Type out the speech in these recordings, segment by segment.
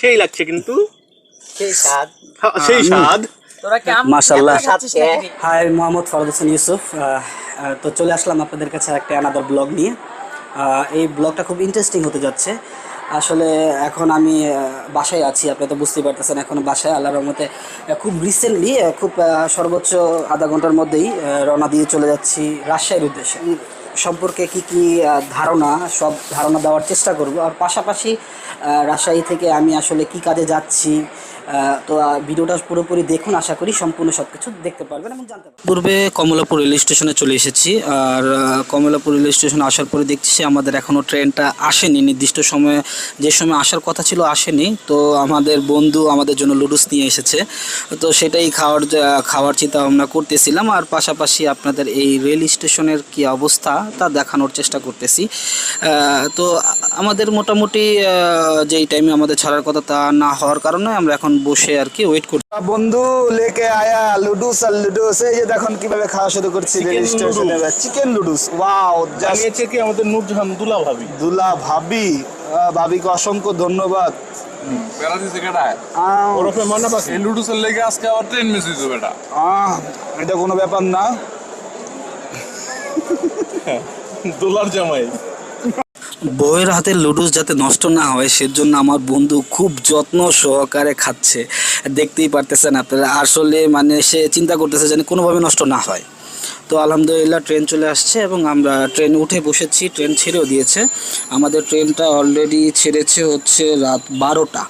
সেই লাগছে কিন্তু। সেই স্বাদ। হ্যাঁ, সেই স্বাদ। তোরা কি আম মাশাআল্লাহ। এত খাচ্ছিস নাকি? হাই মোহাম্মদ ফরদ হোসেন ইউসুফ। আহ, আহ, তো চলে আসলাম আপনাদের কাছে একটা আনাদার ব্লগ নিয়ে। এই ব্লগটা খুব ইন্টারেস্টিং হতে যাচ্ছে। আসলে এখন আমি আহ, বাসায় আছি আপনি তো বুঝতেই পারতেছেন এখন বাসায় আল্লাহর রহমতে খুব রিসেন্টলি খুব আহ, সর্বোচ্চ আধা ঘণ্টার মধ্যেই রওনা দিয়ে চলে যাচ্ছি রাজশাহীর উদ্দেশ্যে। সম্পর্কে কি কি ধারণা, সব ধারণা দেওয়ার চেষ্টা করব। আর পাশাপাশি রাজশাহী থেকে আমি আসলে কি কাজে যাচ্ছি তো ভিডিওটা পুরোপুরি দেখুন, আশা করি সম্পূর্ণ সব কিছু দেখতে পারবেন এবং জানতে পারবেন। পূর্বে কমলাপুর রেল স্টেশনে চলে এসেছি, আর কমলাপুর রেল স্টেশনে আসার পরে দেখছি আমাদের এখনও ট্রেনটা আসেনি। নির্দিষ্ট সময়ে, যে সময় আসার কথা ছিল আসেনি, তো আমাদের বন্ধু আমাদের জন্য লুডুস নিয়ে এসেছে। তো সেটাই খাওয়ার খাওয়ার চিন্তা ভাবনা করতেছিলাম, আর পাশাপাশি আপনাদের এই রেল স্টেশনের কি অবস্থা তা দেখানোর চেষ্টা করতেছি। তো আমাদের মোটামুটি যেই টাইমে আমাদের ছাড়ার কথা তা না হওয়ার কারণে আমরা এখন বসে আর কি ওয়েট করছি। বন্ধু লেকে আয়া লুডুস আর লুডুস এই যে দেখুন কীভাবে খাওয়া শুরু করছি চিকেন লুডুস। ওয়াও জানিয়েছে কি আমাদের নূরজাহান দুলা ভাবি। দুলা ভাবি। ভাবিকে অসংখ্য ধন্যবাদ। মানা এটা কোনো ব্যাপার না। দোলার জামাই। বউয়ের হাতে লুডুস যাতে নষ্ট না হয়, সেজন্য আমার বন্ধু খুব যত্ন সহকারে খাচ্ছে। দেখতেই পারতেছেন আপনারা। আসলে মানে সে চিন্তা করতেছে যেন কোনোভাবে নষ্ট না হয়। তো আলহামদুলিল্লাহ ট্রেন চলে আসছে এবং আমরা ট্রেন উঠে বসেছি। ট্রেন ছেড়েও দিয়েছে। আমাদের ট্রেনটা অলরেডি ছেড়েছে হচ্ছে রাত বারোটা।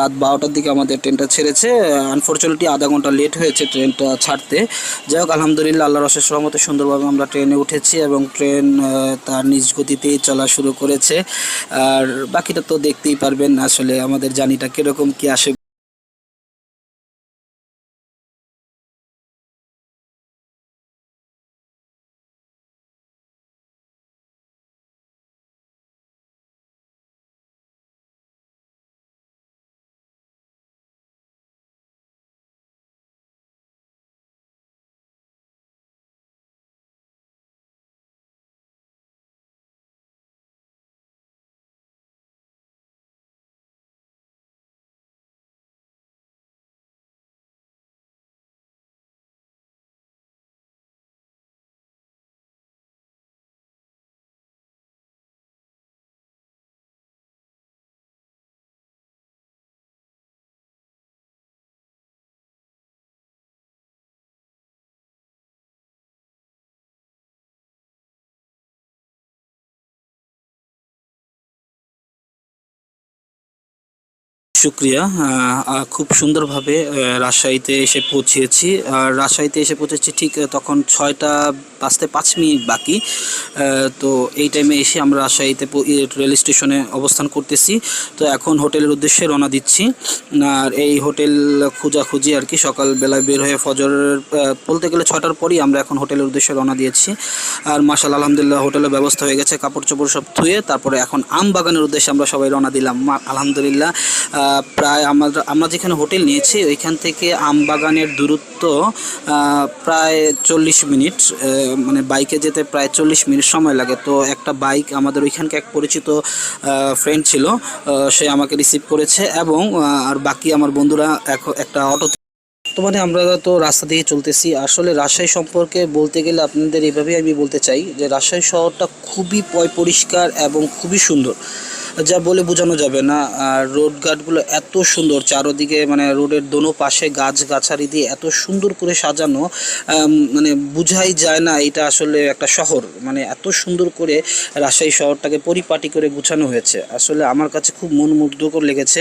রাত বারোটার দিকে আমাদের ট্রেনটা ছেড়েছে। আনফর্চুনেটলি আধা ঘণ্টা লেট হয়েছে ট্রেনটা ছাড়তে। যাই হোক, আলহামদুলিল্লাহ আল্লাহ রসের সহমতে সুন্দরভাবে আমরা ট্রেনে উঠেছি এবং ট্রেন তার নিজ গতিতেই চলা শুরু করেছে। আর বাকিটা তো দেখতেই পারবেন, আসলে আমাদের জানিটা কীরকম, কী আসে শুক্রিয়া খুব সুন্দরভাবে রাজশাহীতে এসে পৌঁছেছি। আর রাজশাহীতে এসে পৌঁছেছি ঠিক তখন ছয়টা বাজতে পাঁচ মিনিট বাকি। তো এই টাইমে এসে আমরা রাজশাহীতে রেল স্টেশনে অবস্থান করতেছি। তো এখন হোটেলের উদ্দেশ্যে রওনা দিচ্ছি। আর এই হোটেল খোঁজাখুঁজি আর কি, সকালবেলায় বের হয়ে ফজরের বলতে গেলে ছটার পরই আমরা এখন হোটেলের উদ্দেশ্যে রওনা দিয়েছি। আর মাসাল আলহামদুলিল্লাহ, হোটেলের ব্যবস্থা হয়ে গেছে, কাপড় চোপড় সব ধুয়ে, তারপরে এখন আম বাগানের উদ্দেশ্যে আমরা সবাই রওনা দিলাম। আলহামদুলিল্লাহ প্রায় আমরা আমরা যেখানে হোটেল নিয়েছি, ওইখান থেকে আমবাগানের দূরত্ব প্রায় চল্লিশ মিনিট মানে বাইকে যেতে প্রায় চল্লিশ মিনিট সময় লাগে। তো একটা বাইক আমাদের ওইখানকে এক পরিচিত ফ্রেন্ড ছিল সে আমাকে রিসিভ করেছে এবং আর বাকি আমার বন্ধুরা এক- একটা অটো বর্তমানে আমরা তো রাস্তা দিয়ে চলতেছি। আসলে রাজশাহী সম্পর্কে বলতে গেলে আপনাদের এভাবেই আমি বলতে চাই যে, রাজশাহী শহরটা খুবই পয়, পরিষ্কার এবং খুবই সুন্দর। যা বলে বোঝানো যাবে না, আর রোড ঘাটগুলো এত সুন্দর, চারোদিকে মানে রোডের দোনো পাশে গাছ গাছারি দিয়ে এত সুন্দর করে সাজানো মানে বোঝাই যায় না এটা আসলে একটা শহর। মানে এত সুন্দর করে রাজশাহী শহরটাকে পরিপাটি করে গুছানো হয়েছে। আসলে আমার কাছে খুব মন মুগ্ধকর লেগেছে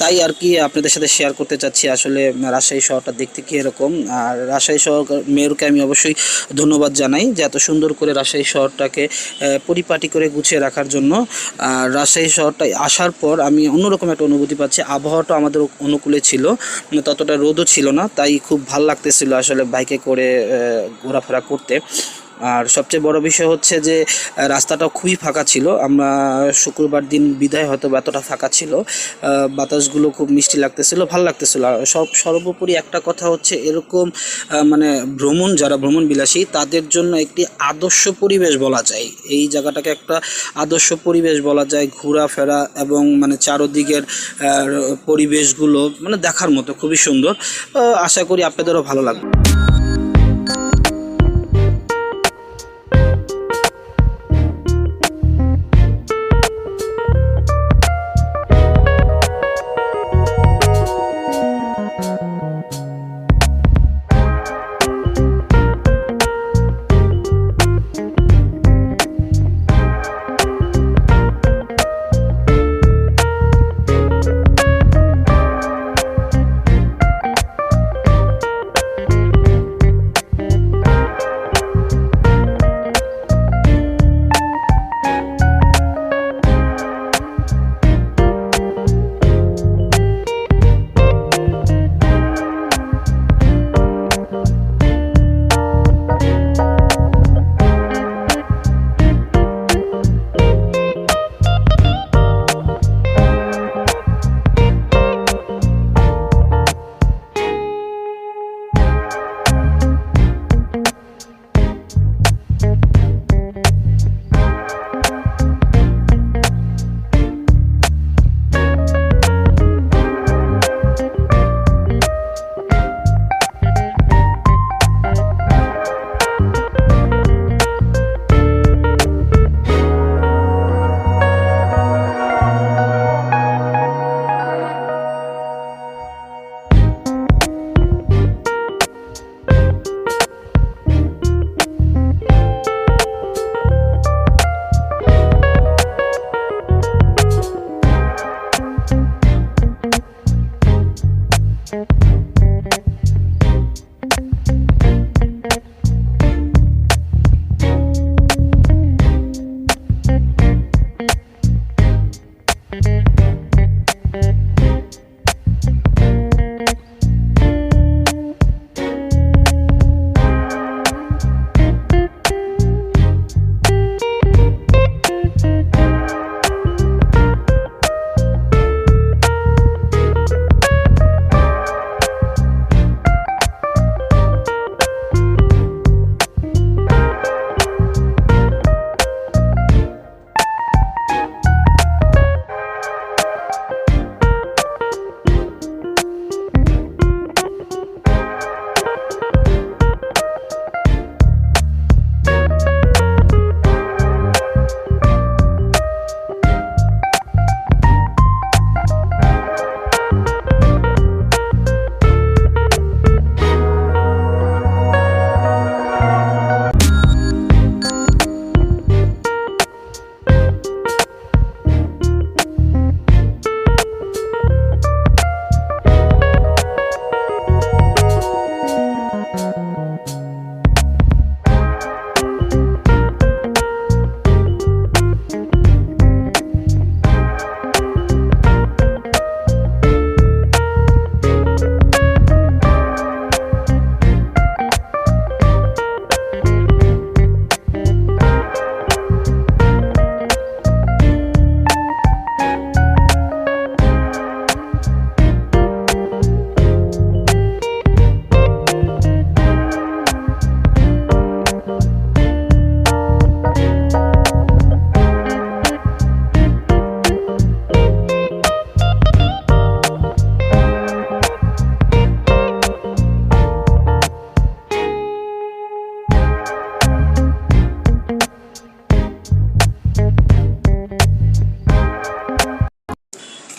তাই আর কি আপনাদের সাথে শেয়ার করতে চাচ্ছি আসলে রাজশাহী শহরটা দেখতে কি এরকম আর রাজশাহী শহর মেয়রকে আমি অবশ্যই ধন্যবাদ জানাই যে এত সুন্দর করে রাজশাহী শহরটাকে পরিপাটি করে গুছিয়ে রাখার জন্য। আর রাজশাহী শহরটায় আসার পর আমি অন্যরকম একটা অনুভূতি পাচ্ছি। আবহাওয়াটা আমাদের অনুকূলে ছিল মানে ততটা রোদও ছিল না, তাই খুব ভালো লাগতেছিল আসলে বাইকে করে ঘোরাফেরা করতে। আর সবচেয়ে বড় বিষয় হচ্ছে যে রাস্তাটা খুবই ফাঁকা ছিল। আমরা শুক্রবার দিন বিদায় হয়তো এতটা ফাঁকা ছিল। বাতাসগুলো খুব মিষ্টি লাগতেছিল, ভালো লাগতেছিল। সব, সর্বোপরি একটা কথা হচ্ছে এরকম মানে ভ্রমণ, যারা ভ্রমণ বিলাসী তাদের জন্য একটি আদর্শ পরিবেশ বলা যায়। এই জায়গাটাকে একটা আদর্শ পরিবেশ বলা যায়, ঘোরাফেরা এবং মানে চারোদিকের পরিবেশগুলো মানে দেখার মতো, খুবই সুন্দর। আশা করি আপনাদেরও ভালো লাগবে।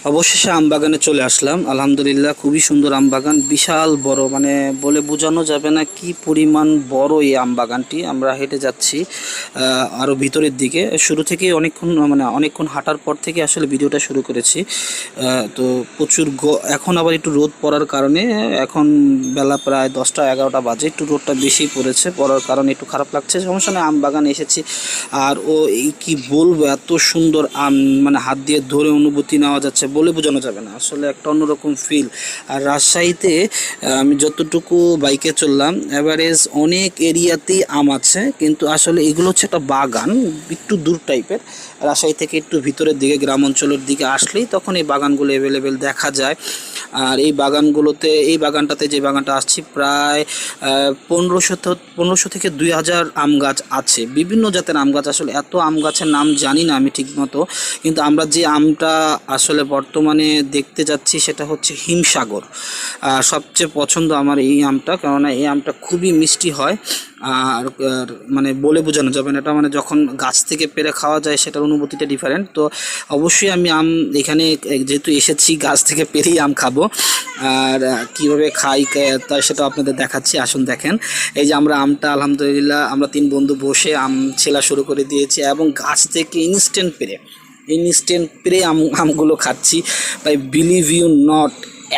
অবশেষে আম বাগানে চলে আসলাম। আলহামদুলিল্লাহ, খুবই সুন্দর আম বাগান বিশাল বড় মানে বলে বোঝানো যাবে না কি পরিমাণ বড় এই আম বাগানটি আমরা হেঁটে যাচ্ছি আরও ভিতরের দিকে। শুরু থেকে অনেকক্ষণ মানে অনেকক্ষণ হাঁটার পর থেকে আসলে ভিডিওটা শুরু করেছি। তো প্রচুর এখন আবার একটু রোদ পড়ার কারণে, এখন বেলা প্রায় দশটা এগারোটা বাজে। একটু রোদটা বেশি পড়েছে, পড়ার কারণে একটু খারাপ লাগছে। সমস্যা নেই আম বাগানে এসেছি। আর ও কি বলব, এত সুন্দর আম মানে হাত দিয়ে ধরে অনুভূতি নেওয়া যাচ্ছে। বলে বোঝানো যাবে না। আসলে একটা অন্যরকম ফিল আর রাজশাহীতে আমি যতটুকু বাইকে চললাম অ্যাভারেজ অনেক এরিয়াতেই আম আছে, কিন্তু আসলে এগুলো হচ্ছে একটা বাগান, একটু দূর টাইপের রাজশাহী থেকে একটু ভিতরের দিকে গ্রাম অঞ্চলের দিকে আসলেই তখন এই বাগানগুলো অ্যাভেলেবেল দেখা যায়। আর এই বাগানগুলোতে, এই বাগানটাতে যে বাগানটা আসছি প্রায় পনেরোশো পনেরোশো থেকে দুই হাজার আম গাছ আছে। বিভিন্ন জাতের আম গাছ, আসলে এত আম গাছের নাম জানি না আমি ঠিকমতো। কিন্তু আমরা যে আমটা আসলে বর্তমানে দেখতে যাচ্ছি সেটা হচ্ছে হিমসাগর। সবচেয়ে পছন্দ আমার এই আমটা, কেননা এই আমটা খুবই মিষ্টি হয়। আর মানে বলে বোঝানো যাবে না। এটা মানে যখন গাছ থেকে পেরে খাওয়া যায়, সেটার অনুভূতিটা ডিফারেন্ট তো অবশ্যই আমি আম এখানে যেহেতু এসেছি, গাছ থেকে পেরেই আম খাব। আর কীভাবে খাই, কে- তা সেটা আপনাদের দেখাচ্ছি। আসুন দেখেন। এই যে আমরা আমটা, আলহামদুলিল্লাহ, আমরা তিন বন্ধু বসে আম ছেলা শুরু করে দিয়েছি এবং গাছ থেকে ইনস্ট্যান্ট পেরে ইনস্ট্যান্ট পেরে আম, আমগুলো খাচ্ছি। তাই বিলিভ ইউ নট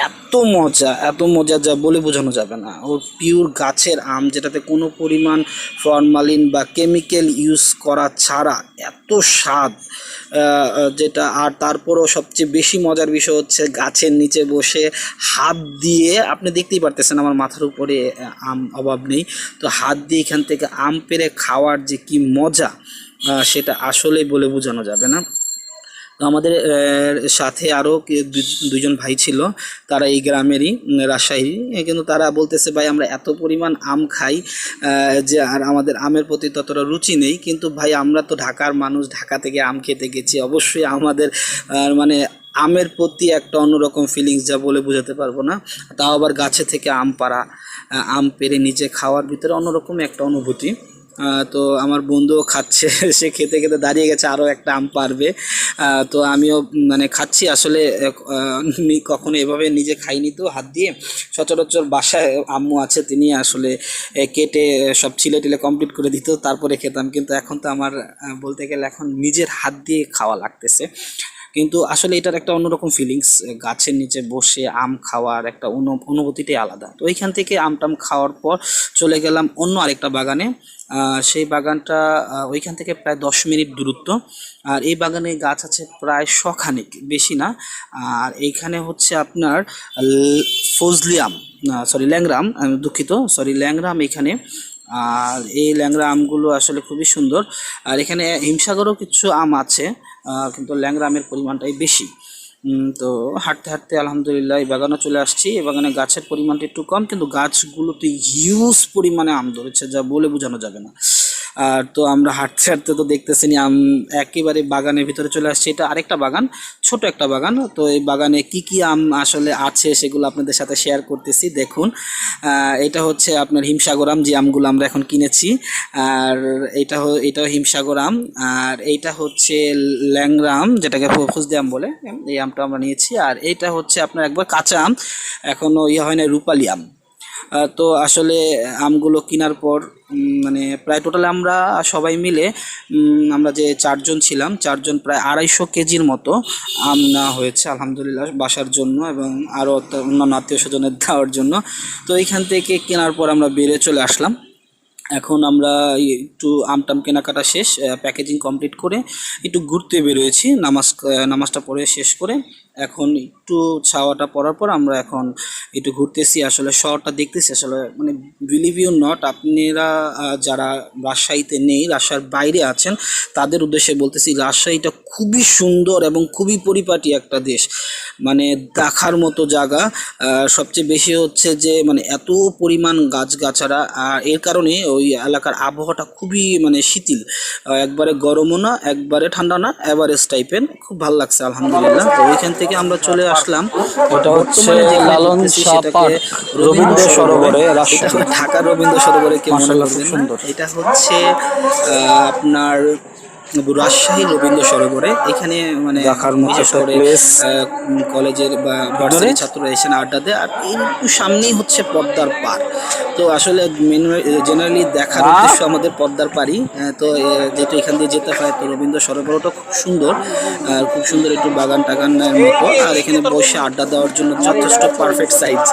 এত মজা এত মজা যা বলে বোঝানো যাবে না। ওর পিওর গাছের আম যেটাতে কোনো পরিমাণ ফরমালিন বা কেমিক্যাল ইউজ করা ছাড়া এত স্বাদ যেটা আর তারপরও সবচেয়ে বেশি মজার বিষয় হচ্ছে গাছের নিচে বসে হাত দিয়ে, আপনি দেখতেই পারতেছেন আমার মাথার উপরে আম অভাব নেই। তো হাত দিয়ে এখান থেকে আম পেরে খাওয়ার যে কি মজা সেটা আসলেই বলে বোঝানো যাবে না। তো আমাদের সাথে আরও দুজন ভাই ছিল, তারা এই গ্রামেরই রাজশাহী কিন্তু তারা বলতেছে, ভাই, আমরা এত পরিমাণ আম খাই যে আর আমাদের আমের প্রতি ততটা রুচি নেই, কিন্তু ভাই, আমরা তো ঢাকার মানুষ, ঢাকা থেকে আম খেতে গেছি, অবশ্যই আমাদের মানে আমের প্রতি একটা অন্যরকম ফিলিংস যা বলে বোঝাতে পারব না। তাও আবার গাছে থেকে আম পাড়া আম পেরে নিজে খাওয়ার ভিতরে অন্যরকম একটা অনুভূতি। তো আমার বন্ধুও খাচ্ছে, সে খেতে খেতে দাঁড়িয়ে গেছে আরও একটা আম পারবে। তো আমিও মানে খাচ্ছি, আসলে কখনো এভাবে নিজে খাইনি তো হাত দিয়ে। সচরাচর বাসায় আম্মু আছে, তিনি আসলে কেটে সব ছিলে টিলে কমপ্লিট করে দিত, তারপরে খেতাম। কিন্তু এখন তো আমার বলতে গেলে এখন নিজের হাত দিয়ে খাওয়া লাগতেছে। কিন্তু আসলে এটার একটা অন্যরকম ফিলিংস গাছের নিচে বসে আম খাওয়ার একটা অনু- অনুভূতিটাই আলাদা। তো ওইখান থেকে আম টাম খাওয়ার পর চলে গেলাম অন্য আরেকটা বাগানে। সেই বাগানটা ওইখান থেকে প্রায় দশ মিনিট দূরত্ব। আর এই বাগানে গাছ আছে প্রায় শখানেক, বেশি না। আর এইখানে হচ্ছে আপনার ল- ফজলি আম সরি ল্যাংরাম আমি দুঃখিত সরি ল্যাংরাম এখানে। আর এই ল্যাংরা আমগুলো আসলে খুবই সুন্দর। আর এখানে হিমসাগরও কিছু আম আছে। কিন্তু ল্যাংড়া আমের পরিমাণটাই বেশি। তো হাঁটতে হাঁটতে আলহামদুলিল্লাহ এই বাগানে চলে আসছি। এই বাগানে গাছের পরিমাণটা একটু কম, কিন্তু গাছগুলোতে হিউজ পরিমাণে আম ধরেছে, যা বলে বোঝানো যাবে না। আর তো আমরা হাঁটতে হাঁটতে তো দেখতেছি আম, একেবারে বাগানের ভিতরে চলে আসছে। এটা আরেকটা বাগান, ছোট একটা বাগান। তো এই বাগানে কি কি আম আসলে আছে সেগুলো আপনাদের সাথে শেয়ার করতেছি, দেখুন। এটা হচ্ছে আপনার হিমসাগর আম, যে আমগুলো আমরা এখন কিনেছি। আর এটা এটাও হিমসাগর আম। আর এইটা হচ্ছে ল্যাংরা আম, যেটাকে ফজদি আম বলে। এই আমটা আমরা নিয়েছি। আর এইটা হচ্ছে আপনার একবার কাঁচা আম। এখনও ইয়ে হয় না রূপালি আম। তো আসলে আমগুলো কেনার পর মানে প্রায় টোটাল আমরা সবাই মিলে আমরা যে চারজন ছিলাম, চারজন প্রায় আড়াইশো কেজির মতো আম নেওয়া হয়েছে আলহামদুলিল্লাহ বাসার জন্য এবং আরও অন্যান্য আত্মীয় স্বজনের দেওয়ার জন্য। তো এইখান থেকে কেনার পর আমরা বেড়ে চলে আসলাম। এখন আমরা একটু আমটাম কেনাকাটা শেষ প্যাকেজিং কমপ্লিট করে একটু ঘুরতে বেরোয়েছি, নামাজ নামাজটা পড়ে শেষ করে। এখন একটু ছাওয়াটা পড়ার পর আমরা এখন একটু ঘুরতেছি, আসলে শহরটা দেখতেছি, আসলে মানে বিলিভ ইউ নট আপনারা যারা রাজশাহীতে নেই, রাজশাহীর বাইরে আছেন, তাদের উদ্দেশ্যে বলতেছি রাজশাহীটা খুবই সুন্দর এবং খুবই পরিপাটি একটা দেশ। মানে দেখার মতো জায়গা সবচেয়ে বেশি হচ্ছে যে মানে এত পরিমাণ গাছগাছারা, আর এর কারণে ওই এলাকার আবহাওয়াটা খুবই মানে শীতল। একবারে গরমও না, একবারে ঠান্ডা না অ্যাভারেজ টাইপের খুব ভালো লাগছে, আলহামদুলিল্লাহ। তো ওইখান থেকে আমরা চলে আসলাম। এটা হচ্ছে লালন রবীন্দ্র সরোবরে ঢাকা ঢাকার রবীন্দ্র সরোবরে কেমন সুন্দর। এটা হচ্ছে আহ, আপনার রাজশাহী রবীন্দ্র সরোবরে। এখানে মানে দেখার মতো করে কলেজের বা ভার্সিটির ছাত্ররা এসে আড্ডা দেয়। আর একটু সামনেই হচ্ছে পদ্মার পার তো আসলে জেনারেলি দেখার উদ্দেশ্য আমাদের পদ্মার আহ, তো যেহেতু এখান দিয়ে যেতে হয় তো রবীন্দ্র সরোবরটা খুব সুন্দর। আর খুব সুন্দর একটু বাগান টাগানের মতো। আর এখানে বসে আড্ডা দেওয়ার জন্য যথেষ্ট পারফেক্ট সাইজ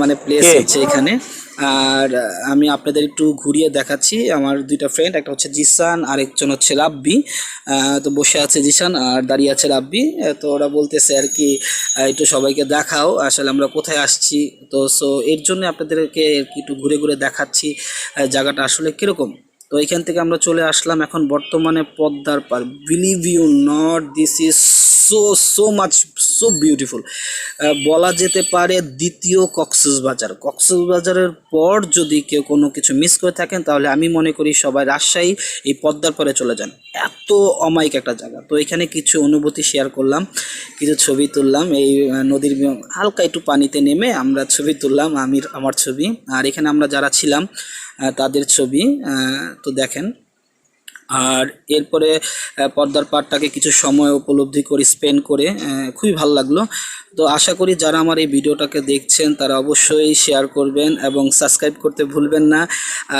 মানে প্লেস? হচ্ছে এখানে। আর আমি আপনাদের একটু ঘুরিয়ে দেখাচ্ছি। আমার দুইটা ফ্রেন্ড একটা হচ্ছে জিসান, আর একজন হচ্ছে রাব্বি। তো বসে আছে জিসান আর দাঁড়িয়ে আছে রাব্বি। তো ওরা বলতেছে আর কি একটু সবাইকে দেখাও, আসলে আমরা কোথায় আসছি। তো সো এর জন্য আপনাদেরকে একটু ঘুরে ঘুরে দেখাচ্ছি জায়গাটা আসলে কীরকম? তো এখান থেকে আমরা চলে আসলাম এখন বর্তমানে পদ্মার পার believe you not this is so so much so beautiful বলা যেতে পারে দ্বিতীয় কক্সবাজার কক্সবাজারের পর যদি কেউ কোনো কিছু মিস করে থাকেন, তাহলে আমি মনে করি সবাই রাজশাহী এই পদ্মার পরে চলে যান। এত অমায়িক একটা জায়গা। তো এখানে কিছু অনুভূতি শেয়ার করলাম, কিছু ছবি তুললাম। এই নদীর হালকা একটু পানিতে নেমে আমরা ছবি তুললাম, আমির আমার ছবি। আর এখানে আমরা যারা ছিলাম তাদের ছবি তো দেখেন। আর এরপরে পর্দার পাটটাকে কিছু সময় উপলব্ধি করে স্পেন্ড করে খুবই ভালো লাগল। তো আশা করি যারা আমার এই ভিডিওটাকে দেখছেন, তারা অবশ্যই শেয়ার করবেন এবং সাবস্ক্রাইব করতে ভুলবেন না।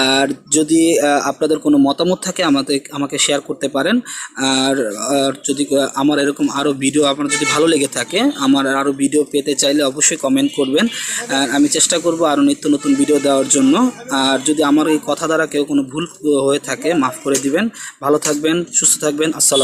আর যদি আপনাদের কোনো মতামত থাকে, আমাদের, আমাকে শেয়ার করতে পারেন। আর যদি আমার এরকম আরও ভিডিও আপনার যদি ভালো লেগে থাকে, আমার আরও ভিডিও পেতে চাইলে অবশ্যই কমেন্ট করবেন। আর আমি চেষ্টা করব আরও নিত্য নতুন ভিডিও দেওয়ার জন্য। আর যদি আমার এই কথা দ্বারা কেউ কোনো ভুল হয়ে থাকে, মাফ করে দিবেন। ভালো থাকবেন, সুস্থ থাকবেন। আসসালাম